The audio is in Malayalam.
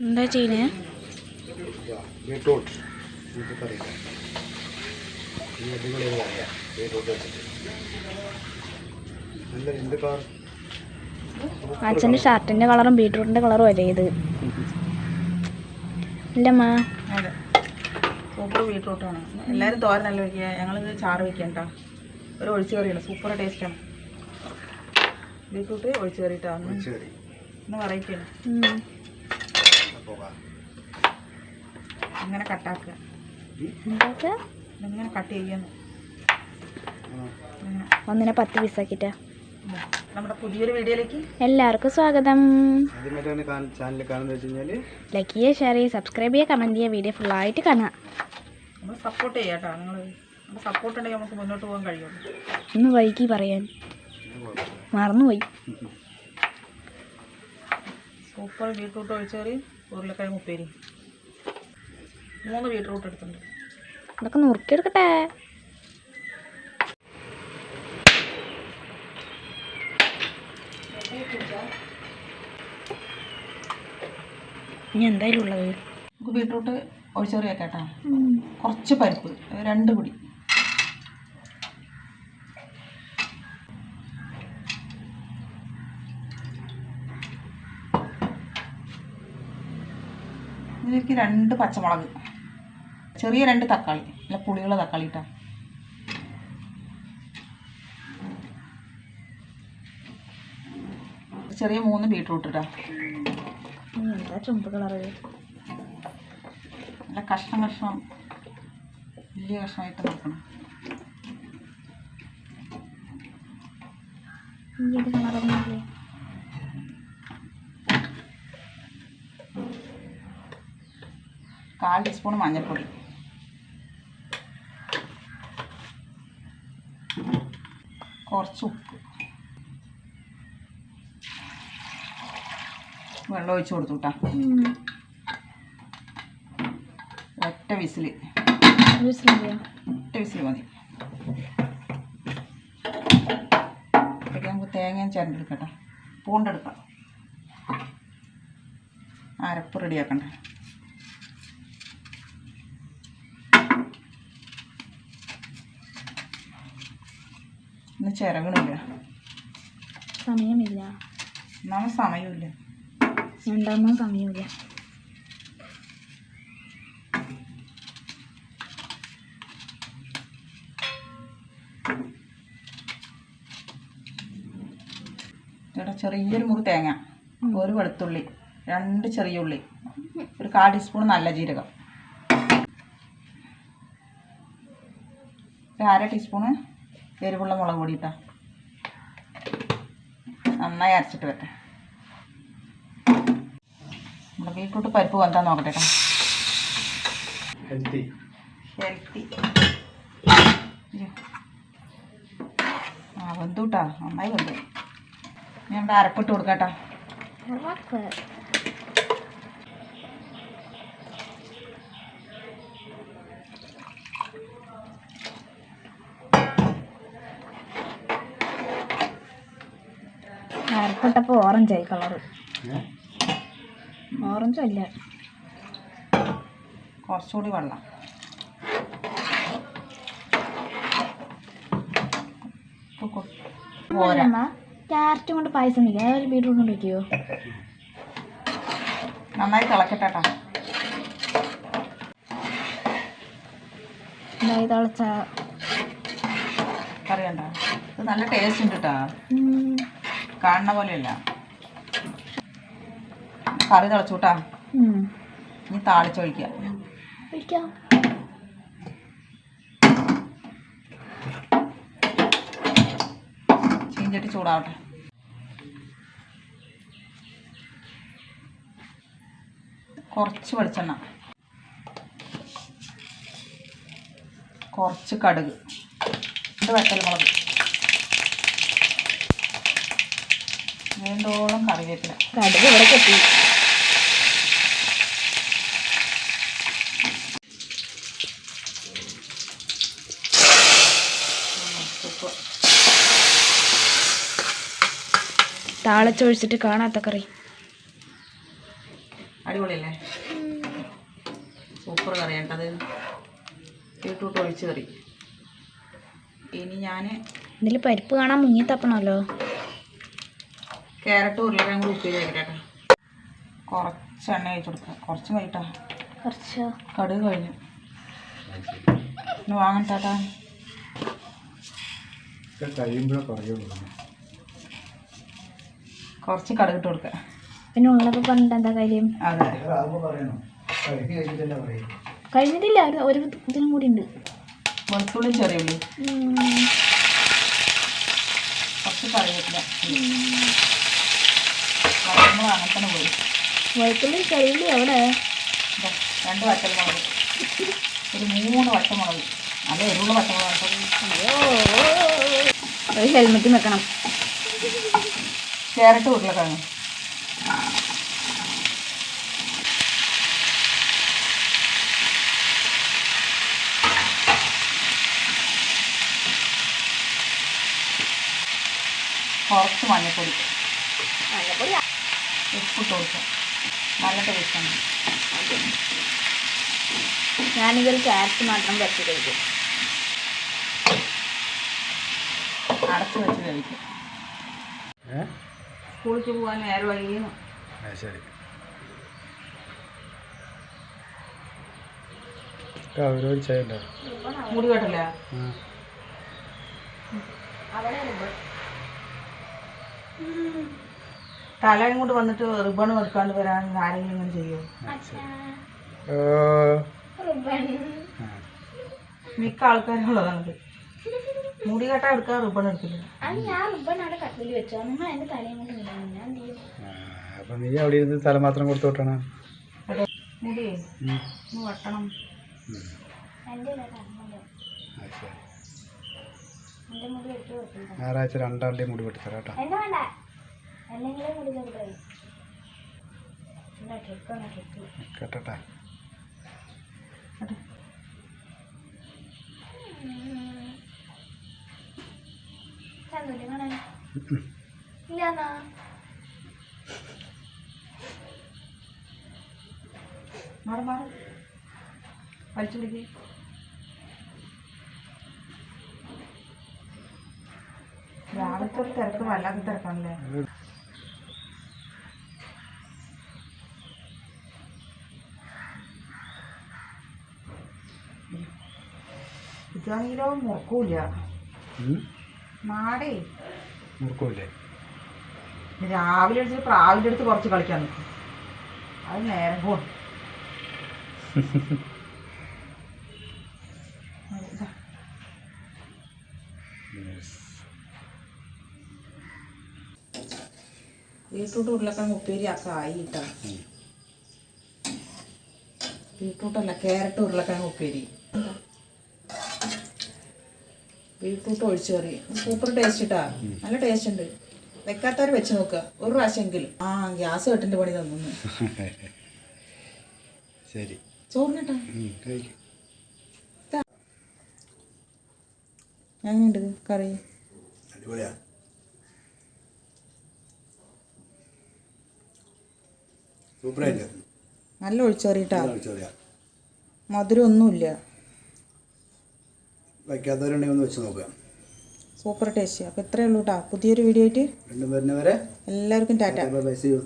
എന്താ ചെയ്യണേ? ബീട്രൂട്ട്. അച്ഛന്റെ ഷർട്ടിന്റെ കളറും ബീട്രൂട്ടിന്റെ കളറും അല്ലേ ഇത്? ഇല്ലമ്മ. സൂപ്പർ ബീട്രൂട്ടാണ്. എല്ലാവരും തോരനല്ല വയ്ക്കുക ഞങ്ങളിത് ചാറ് വയ്ക്കണ്ട ഒരു ഒഴിച്ചു കറിയാണ് സൂപ്പർ ടേസ്റ്റാണ് ബീട്രൂട്ട് ഒഴിച്ചു കറിയിട്ടാണ് ഇന്ന്. പോകാം ഇങ്ങനെ കട്ടാക്കുക ഇങ്ങനെ ഇതിങ്ങനെ കട്ട് ചെയ്യുന്നു. ഒന്നിനെ പത്ത് പീസാക്കിട്ടാ ഇതാ. നമ്മുടെ പുതിയൊരു വീഡിയോയിലേക്ക് എല്ലാവർക്കും സ്വാഗതം. ചാനൽ കാണുന്നത് വെച്ച് കഴിഞ്ഞാൽ ലൈക്ക് ചെയ്യുക ഷെയർ ചെയ്യുക സബ്സ്ക്രൈബ് ചെയ്യുക കമന്റ് ചെയ്യുക വീഡിയോ ഫുള്ളായിട്ട് കാണുക. നമ്മൾ സപ്പോർട്ട് ചെയ്യാം കേട്ടോ നിങ്ങൾ നമ്മുടെ സപ്പോർട്ട് ഉണ്ടെങ്കിൽ നമുക്ക് മുന്നോട്ട് പോകാൻ കഴിയുള്ളൂ. ഒന്ന് വൈകി പറയാൻ. മറന്നുപോയി. സൂപ്പർ ബീട്രൂട്ട് ഒഴിച്ചു കറി ഉരുളക്കിഴങ്ങ് ഉപ്പേരി. മൂന്ന് ബീട്രൂട്ട് എടുത്തിട്ടുണ്ട്. അതൊക്കെ നുറുക്കിയെടുക്കട്ടെ. ഇനി എന്തായാലും ഉള്ളത്? നമുക്ക് ബീട്രൂട്ട് ഒഴിച്ചെറിയാക്കാട്ടോ കുറച്ച് പരിപ്പ് രണ്ട് പൊടി. ഇതിലേക്ക് രണ്ട് പച്ചമുളക്. ചെറിയ രണ്ട് തക്കാളി. നല്ല പുളിയുള്ള തക്കാളി ഇട്ടാ. ചെറിയ മൂന്ന് ബീട്രൂട്ട് ഇട്ടാ എന്താ ചുമപ്പ് കളറ്? നല്ല കഷ്ണം കഷ്ണം വലിയ കഷ്ണമായിട്ട് നോക്കണം. ഈ ഒരു കാൽ ടീസ്പൂൺ മഞ്ഞൾപ്പൊടി. കുറച്ച് ഉപ്പ്. വെള്ളം ഒഴിച്ച് കൊടുത്തു കേട്ടോ. ഒറ്റ വിസിൽ വിസിലില്ലേ? ഒറ്റ വിസിൽ മതി. അപ്പോഴേക്ക് നമുക്ക് തേങ്ങയും ചിരണ്ടെടുക്കട്ടെ പൂണ്ടെടുക്കാം. അരപ്പ് റെഡിയാക്കണ്ടേ. ഇന്ന് ചിരകണില്ല സമയമില്ല. ഒന്നാമത് സമയമില്ല. രണ്ടാമത് സമയമില്ല. ചെറിയൊരു മുറി തേങ്ങ ഒരു വെളുത്തുള്ളി രണ്ട് ചെറിയ ഉള്ളി ഒരു കാൽ ടീസ്പൂൺ നല്ല ജീരകം ഒരു അര ടീസ്പൂണ് എരിവുള്ള മുളക് പൊടി ഇട്ടാ. നന്നായി അരച്ചിട്ട് വരട്ടെ. നമ്മുടെ ബീട്രൂട്ട് പരിപ്പ് വന്താ നോക്കട്ടെ കേട്ടോ ഹെൽത്തി. ഹെൽത്തി. ആ വെന്തു കേട്ടാ നന്നായി വെന്തു. ഇനി നമ്മുടെ അരപ്പിട്ട് കൊടുക്കാം അരപ്പിട്ടപ്പോൾ ഓറഞ്ച് ആയി കളറ് ഓറഞ്ച് അല്ല കുറച്ചുകൂടി വെള്ളം. ക്യാരറ്റും കൊണ്ട് പായസം ഇല്ല അതൊരു ബീട്രൂട്ട് കൊണ്ട് വയ്ക്കുമോ നന്നായി തിളക്കട്ടെ കേട്ടോ എന്തായി തിളച്ച. കറിയണ്ട? ഇത് നല്ല ടേസ്റ്റ് ഉണ്ട് കേട്ടോ കാണുന്ന പോലെയല്ല. കറി തിളച്ചു കേട്ടാ ഇനി താളിച്ചൊഴിക്കുക ഒഴിക്കാം. ചീഞ്ചട്ടി ചൂടാവട്ടെ. കുറച്ച് വെളിച്ചെണ്ണ. കുറച്ച് കടുക്. രണ്ട് വറ്റൽമുളക്. വേണ്ടോളം കറിവേപ്പില. കടുക് ഇവിടെ കെട്ടി. താളച്ചൊഴിച്ചിട്ട് കാണാത്ത കറി അടിപൊളിയല്ലേ? സൂപ്പർ കറി കേട്ടത് ബീട്രൂട്ട് ഒഴിച്ച് കറി. ഇനി ഞാൻ ഇതിൽ പരിപ്പ് കാണാൻ മുങ്ങി തപ്പണമല്ലോ ക്യാരറ്റ് ഉരുളക്കിഴങ്ങ് കൂടി ഉപ്പേരി വയ്ക്കട്ടെ കുറച്ച് എണ്ണ ഒഴിച്ച് കൊടുക്കുക കുറച്ച് വൈകിട്ടാ കുറച്ച്? കടുക് കഴിഞ്ഞു. ഇന്ന് വാങ്ങാൻ കുറച്ച് കടുക് ഇട്ട് കൊടുക്കുക പിന്നെ ഉള്ളപ്പോ പറഞ്ഞിട്ട് എന്താ കാര്യം? അതെ. കഴിഞ്ഞിട്ടല്ലേ. ഒരു ഇതിനും കൂടി ഉണ്ട്. വെളുത്തുള്ളി ചെറിയ ഉള്ളി. കുറച്ച് കറിവേപ്പില. നമ്മൾ അങ്ങനെ തന്നെ പോയി വഴക്കുള്ളി അവിടെ രണ്ട് വട്ടമുളക് ഒരു മൂന്ന് വട്ടമുളക് നല്ല എരിവുള്ള വട്ടമുളക്. ഒരു ഹെൽമെറ്റ് വെക്കണം ക്യാരറ്റ് ഉരുളക്കിഴങ്ങ് കുറച്ച് മഞ്ഞൾപ്പൊടി ഉപ്പിട്ട് കൊടുക്കുക നല്ല ടേസ്റ്റാണ് ഞാനിതൊരു ക്യാരറ്റ് മാത്രം വെച്ച് കഴിക്കും. അടച്ച് വെച്ച് കഴിക്കും. സ്കൂളിലേക്ക് പോകാൻ നേരം വൈകിയും. മുടി കേട്ടില്ല തലയും കൊണ്ട് വന്നിട്ട് റിബൺ എടുക്കാണ്ട് വരാൻ ആരെങ്കിലും ഇങ്ങനെ ചെയ്യുമോ മിക്ക ആൾക്കാരുള്ളതാണ് മുടി കെട്ടാ എടുക്കാൻ റിബൺ എടുക്കില്ല. ചെയ്യും? നീ അവിടെ ഇരുന്ന് തല മാത്രം കൊടുത്തു വിട്ടണ. മുടി വെട്ടണം. ഞായറാഴ്ച രണ്ടാളുടെയും മുടി വെട്ടിത്തരാം കേട്ടോ. വേണ്ട? എന്തെങ്കിലും മുടി ട്രിക്ക് കേട്ടട്ടെ? ഇല്ലാന്നാ മാറി മാറി. വലിച്ചു പിടിക്ക് രാവിലത്തെ തിരക്ക് വല്ലാത്ത തിരക്കാണല്ലേ? ഇതാണെങ്കിലോ മുറുക്കൂല മാടേ. മുറുക്കൂലേ രാവിലെ അടിച്ചിട്ട് പ്രാവിന്റെ അടുത്ത് കുറച്ച് കളിക്കാൻ നിൽക്കും അത് നേരം പോകും ബീട്രൂട്ട് ഉരുളക്കിഴങ്ങ് ഉപ്പേരി ഒക്കെ ആയി കേട്ടോ ബീട്രൂട്ടല്ല ക്യാരറ്റ് ഉരുളക്കിഴങ്ങ് ഉപ്പേരി. ബീട്രൂട്ട് ഒഴിച്ചു കറി. സൂപ്പർ ടേസ്റ്റ് ഇട്ടാ നല്ല ടേസ്റ്റ് ഉണ്ട്. വെക്കാത്തവർ വെച്ച് നോക്കുക ഒരു പ്രാവശ്യമെങ്കിലും. ആ ഗ്യാസ് കെട്ടിന്റെ പണി തന്നു. ശരി. ചോറിനട്ടാ എങ്ങനെയുണ്ട് കറി? അടിപൊളിയാ. നല്ല ഒഴിച്ചറിയിട്ടാ മധുരം ഒന്നുമില്ല വയ്ക്കാത്തവരുണ്ടെങ്കിൽ ഒന്ന് വെച്ച് നോക്കുക. സൂപ്പർ ടേസ്റ്റ് അപ്പോൾ ഇത്രയേ ഉള്ളൂ കേട്ടോ പുതിയൊരു വീഡിയോ ആയിട്ട് രണ്ടും വരുന്നവരെ എല്ലാവർക്കും ടാറ്റ. By C U